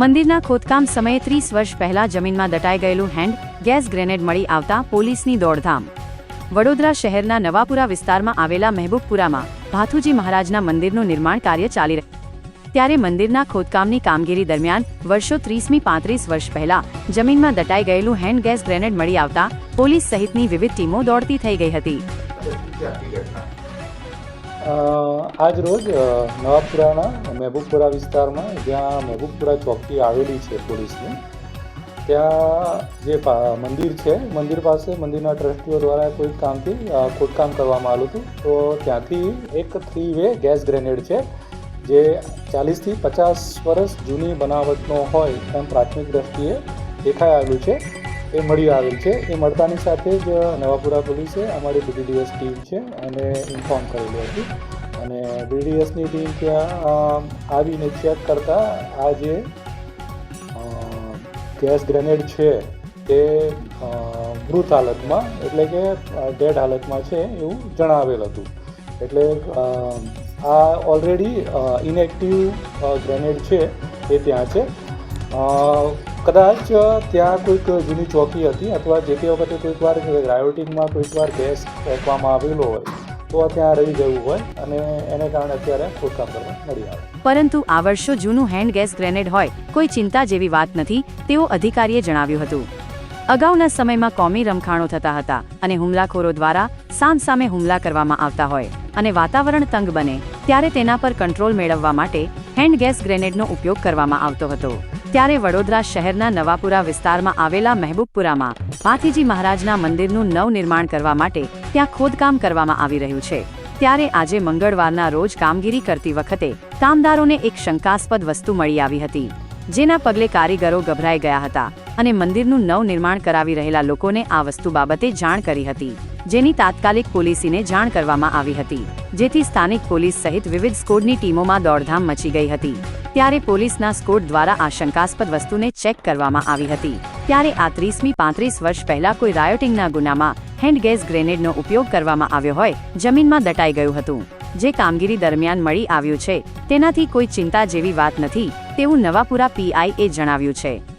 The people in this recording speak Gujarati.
મંદિરના ખોદકામ સમયે ત્રીસ વર્ષ પહેલા જમીનમાં દટાઈ ગયેલું હેન્ડ ગેસ ગ્રેનેડ મળી આવતા પોલીસની દોડધામ. વડોદરા શહેરના નવાપુરા વિસ્તારમાં આવેલા મહેબૂબપુરામાં ભાથુજી મહારાજના મંદિરનું નિર્માણ કાર્ય ચાલી રહ્યું ત્યારે મંદિરના ખોદકામની કામગીરી દરમિયાન વર્ષો ત્રીસમી પાંત્રીસ વર્ષ પહેલા જમીનમાં દટાઈ ગયેલું હેન્ડ ગેસ ગ્રેનેડ મળી આવતા પોલીસ સહિતની વિવિધ ટીમો દોડતી થઈ ગઈ હતી. આજ રોજ નવાપુરાના મહેબૂબપુરા વિસ્તારમાં જ્યાં મહેબૂબપુરા ચોકી આવેલી છે પોલીસની, ત્યાં જે મંદિર છે, મંદિર પાસે મંદિરના ટ્રસ્ટીઓ દ્વારા કોઈ કામથી ખોદકામ કરવામાં આવ્યું હતું, તો ત્યાંથી એક થ્રી વે ગેસ ગ્રેનેડ છે, જે ચાલીસથી પચાસ વર્ષ જૂની બનાવટનો હોય એમ પ્રાથમિક દ્રષ્ટિએ દેખાઈ આવેલું છે. એ મળી આવેલ છે. એ મળતાની સાથે જ નવાપુરા પોલીસે અમારી બીડીડીએસ ટીમ છે અને ઇન્ફોર્મ કરેલી હતી. અને બીડીડીએસની ટીમ ત્યાં આવીને ચેક કરતાં આ જે ગેસ ગ્રેનેડ છે તે મૃત હાલતમાં, એટલે કે ડેડ હાલતમાં છે એવું જણાવેલ હતું. એટલે આ ઓલરેડી ઇનએક્ટિવ ગ્રેનેડ છે એ ત્યાં છે. કદાચ ત્યાં કોઈક જૂની ચોકી હતી અથવા જે તે વખતે કોઈક વાર રાયોટિંગમાં કોઈક વાર ગેસ ફેંકવામાં આવેલો હોય, તો ત્યાં રહી ગયું હોય અને એને કારણે અત્યારે ખોદકામ કરવા મળી આવે. પરંતુ આ વર્ષો જૂનું હેન્ડ ગેસ ગ્રેનેડ હોય, કોઈ ચિંતા જેવી વાત નથી તેવું અધિકારીએ જણાવ્યું હતું. અગાઉના સમયમાં કોમી રમખાણો થતા હતા અને હુમલાખોરો દ્વારા સામ સામે હુમલા કરવામાં આવતા હોય અને વાતાવરણ તંગ બને, ત્યારે તેના પર કંટ્રોલ મેળવવા માટે હેન્ડ ગેસ ગ્રેનેડનો ઉપયોગ કરવામાં આવતો હતો. ત્યારે વડોદરા શહેરના નવાપુરા વિસ્તારમાં આવેલા મહેબૂબપુરામાં ભાથીજી મહારાજના મંદિરનું નવનિર્માણ કરવા માટે ત્યાં ખોદકામ કરવામાં આવી રહ્યું છે. ત્યારે આજે મંગળવારના રોજ કામગીરી કરતી વખતે કામદારોને એક શંકાસ્પદ વસ્તુ મળી આવી હતી. જેના પગલે કારીગરો ગભરાઈ ગયા હતા અને મંદિરનું નવનિર્માણ કરાવી રહેલા લોકોને આ વસ્તુ બાબતે જાણ કરી હતી, જેની તાત્કાલિક પોલીસીને જાણ કરવામાં આવી હતી, જેથી સ્થાનિક પોલીસ સહિત વિવિધ સ્કોડની ટીમોમાં દોડધામ મચી ગઈ હતી. ત્યારે પોલીસના સ્કોડ દ્વારા આ શંકાસ્પદ વસ્તુને ચેક કરવામાં આવી હતી. ત્યારે આ ત્રીસમી પાંત્રીસ વર્ષ પહેલા કોઈ રાયોટિંગના ગુનામાં હેન્ડ ગેસ ગ્રેનેડનો ઉપયોગ કરવામાં આવ્યો હોય, જમીનમાં દટાઈ ગયું હતું. જે કામગીરી દરમિયાન મળી આવ્યું છે, તેનાથી કોઈ ચિંતા જેવી વાત નથી તેવું નવાપુરા પીઆઈએ જણાવ્યું છે.